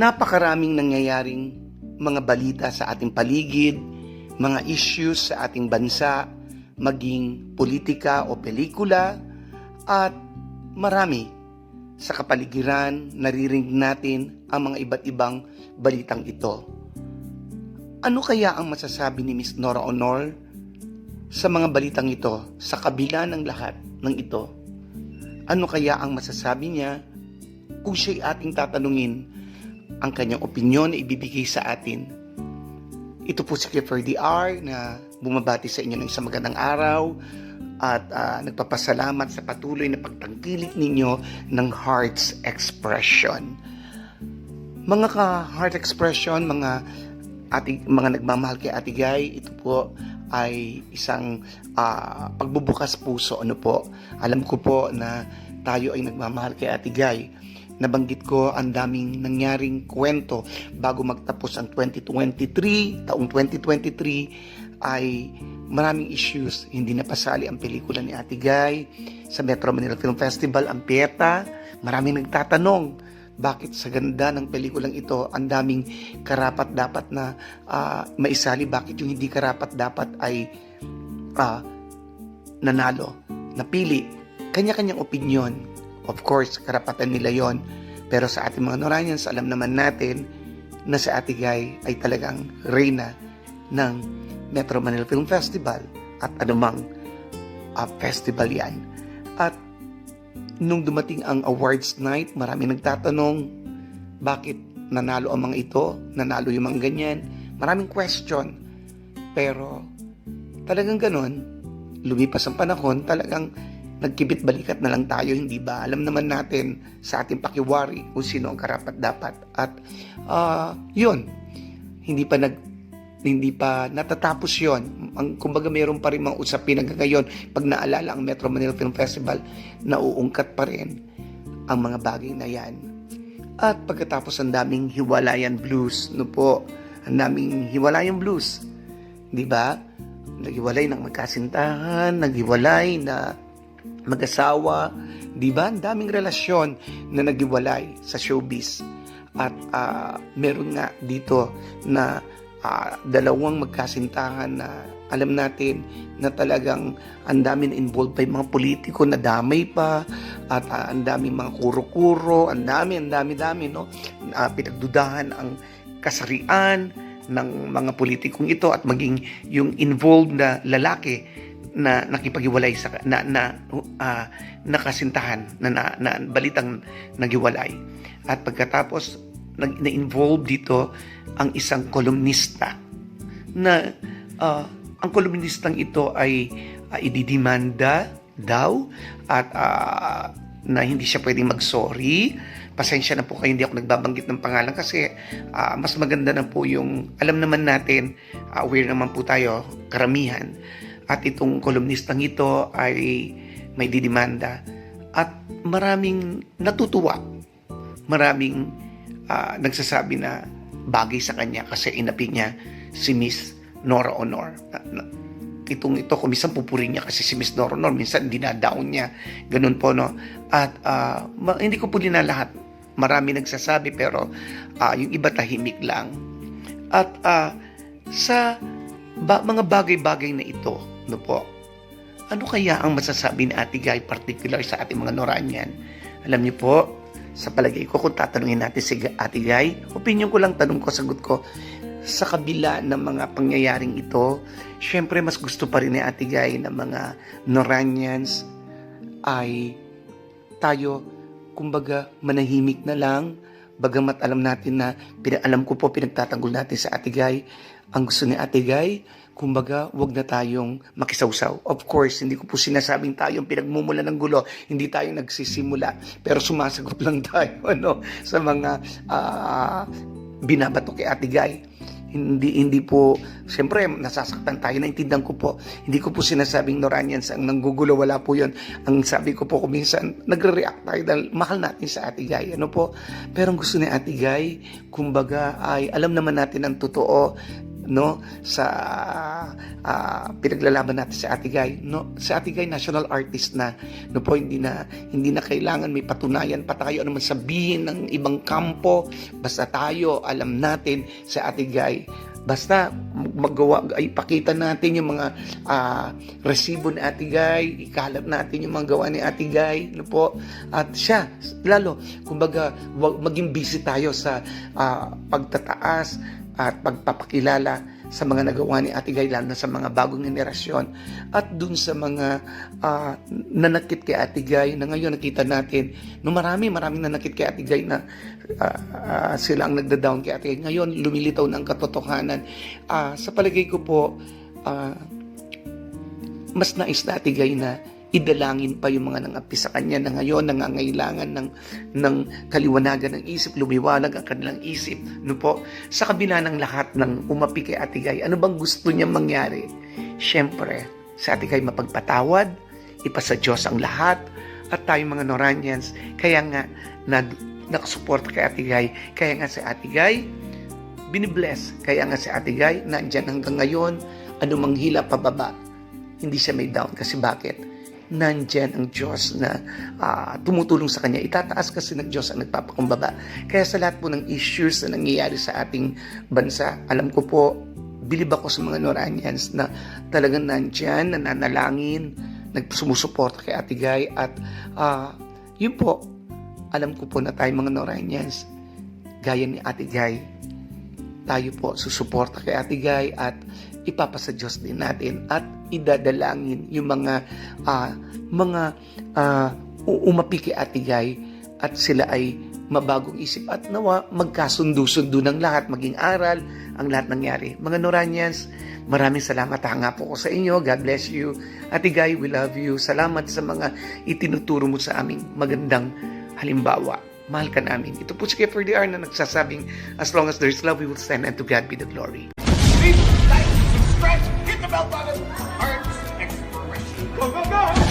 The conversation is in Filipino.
Napakaraming nangyayaring mga balita sa ating paligid, mga issues sa ating bansa, maging politika o pelikula, at marami sa kapaligiran naririnig natin ang mga iba't ibang balitang ito. Ano kaya ang masasabi ni Miss Nora Honor sa mga balitang ito sa kabila ng lahat ng ito? Ano kaya ang masasabi niya kung siya'y ating tatanungin ang kanyang opinyon na ibibigay sa atin? Ito po si Clifford DR na bumabati sa inyo ng isang magandang araw at ah, nagpapasalamat sa patuloy na pagtangkilik ninyo ng Heart's Expression. Mga ka-Heart Expression, mga ating mga nagmamahal kay Ate Guy, ito po ay isang ah, pagbubukas puso. Ano po? Alam ko po na tayo ay nagmamahal kay Ate Guy. Nabanggit ko ang daming nangyaring kwento bago magtapos ang 2023, taong 2023 ay maraming issues. Hindi napasali ang pelikula ni Ate Guy sa Metro Manila Film Festival, ang PIETA. Maraming nagtatanong, bakit sa ganda ng pelikulang ito, ang daming karapat dapat na ah, maisali, bakit yung hindi karapat dapat ay ah, nanalo, napili. Kanya-kanyang opinion. Of course, karapatan nila yon. Pero sa ating mga Noranians, alam naman natin na si Ate Guy ay talagang reyna ng Metro Manila Film Festival at anumang ah, festival yan. At nung dumating ang awards night, marami nagtatanong bakit nanalo ang mga ito, nanalo yung mga ganyan. Maraming question. Pero talagang ganon, lumipas ang panahon, talagang nagkibit balikat na lang tayo, hindi ba? Alam naman natin sa ating pakiwari kung sino ang karapat dapat. At ah, yun, hindi pa nag hindi pa natatapos yon. Ang kumbaga mayroon pa rin mga usapin hanggang ngayon pag naalala ang Metro Manila Film Festival, nauungkat pa rin ang mga bagay na yan. At pagkatapos ang daming hiwalayan blues, no po, ang daming hiwalayan blues. Di ba? Naghiwalay ng magkasintahan, naghiwalay na mag-asawa, di ba? Ang daming relasyon na naghiwalay sa showbiz. At ah, meron nga dito na ah, dalawang magkasintahan na alam natin na talagang ang dami na involved pa yung mga politiko na damay pa at ah, ang dami mga kuro-kuro, ang dami, ang dami-dami, no? Ah, pinagdudahan ang kasarian ng mga politikong ito at maging yung involved na lalaki na nakipaghiwalay sa na na ah, nakasintahan na, na, na balitang naghiwalay at pagkatapos nag na-involve dito ang isang kolumnista na ah, ang kolumnistang ito ay ah, ididimanda daw at ah, na hindi siya pwedeng mag-sorry. Pasensya na po kayo, hindi ako nagbabanggit ng pangalan kasi ah, mas maganda na po yung, alam naman natin, ah, aware naman po tayo, karamihan. At itong kolumnistang ito ay may didimanda. At maraming natutuwa. Maraming ah, nagsasabi na bagay sa kanya kasi inapi niya si Miss Nora Honor. Na- na- itong ito, kung minsan pupuri niya kasi si Miss Nora Honor, minsan dinadown niya. Ganun po, no? At ma- hindi ko po lahat. Marami nagsasabi pero ah, yung iba tahimik lang. At ah, sa ba- mga bagay-bagay na ito, no po, ano kaya ang masasabi ni Ate Guy particular sa ating mga Noranian? Alam niyo po, sa palagay ko kung tatanungin natin si Ate Guy, opinion ko lang, tanong ko, sagot ko, sa kabila ng mga pangyayaring ito, syempre mas gusto pa rin ni Ate Guy na mga Noranians ay tayo, kumbaga, manahimik na lang, bagamat alam natin na, alam ko po pinagtatanggol natin sa Ate Guy, ang gusto ni Ate Guy, kumbaga, wag na tayong makisawsaw. Of course, hindi ko po sinasabing tayong pinagmumula ng gulo, hindi tayo nagsisimula, pero sumasagot lang tayo ano, sa mga ah, binabato kay Ate Guy. Hindi hindi po, siyempre nasasaktan tayo, naintindihan ko po. Hindi ko po sinasabing Noranians ang nanggugulo, wala po 'yon. Ang sabi ko po kung minsan nagre-react tayo dahil mahal natin sa Ate Guy, ano po. Pero ang gusto ni Ate Guy, kumbaga ay alam naman natin ang totoo no sa ah, pinaglalaban natin sa Ate Guy no sa Ate Guy national artist na no po hindi na hindi na kailangan may patunayan pa tayo ano man sabihin ng ibang kampo basta tayo alam natin sa Ate Guy. Basta magawa ay pakita natin yung mga ah, resibo ni Ate Guy ikalat natin yung mga gawa ni Ate Guy no po. At siya lalo kumbaga maging busy tayo sa ah, pagtataas at pagpapakilala sa mga nagawa ni Ate lalo na sa mga bagong henerasyon at dun sa mga ah, nanakit kay Ate Guy na ngayon nakita natin no marami maraming nanakit kay Ate Guy na ah, ah, sila ang nagda-down kay Ate Guy ngayon lumilitaw ng katotohanan. Ah, sa palagay ko po ah, mas nais na Ate Guy na idalangin pa yung mga nangapi sa kanya na ngayon nangangailangan ng, ng kaliwanagan ng isip, lumiwanag ang kanilang isip. No po? Sa kabila ng lahat ng umapi kay Ate ano bang gusto niya mangyari? Siyempre, sa Ate Guy mapagpatawad, ipasa Diyos ang lahat, at tayo mga Noranians, kaya nga na, nakasuporta kay Ate Guy, kaya nga si Ate Guy, binibless. Kaya nga si Ate Guy, nandyan hanggang ngayon, anumang hila pababa, hindi siya may down. Kasi bakit? Nandyan ang Diyos na ah, tumutulong sa kanya. Itataas kasi ng Diyos ang nagpapakumbaba. Kaya sa lahat po ng issues na nangyayari sa ating bansa, alam ko po, bilib ako sa mga Noranians na talagang nandyan, nananalangin, nagsusumusuporta kay Ate Guy at ah, yun po, alam ko po na tayo mga Noranians, gaya ni Ate Guy, tayo po susuporta kay Ate Guy at ipapasa Diyos din natin at idadalangin yung mga ah, mga ah, u- umapi kay Ate Guy at sila ay mabagong isip at nawa magkasundo-sundo ng lahat, maging aral ang lahat nangyari. Mga Noranians, maraming salamat hanga po ko sa inyo. God bless you. Ate Guy, we love you. Salamat sa mga itinuturo mo sa aming magandang halimbawa mahal ka namin. Ito po si Kiefer DR na nagsasabing, as long as there is love, we will stand and to God be the glory. Please like, subscribe, hit the bell button. Arts Exploration. Go, go, go!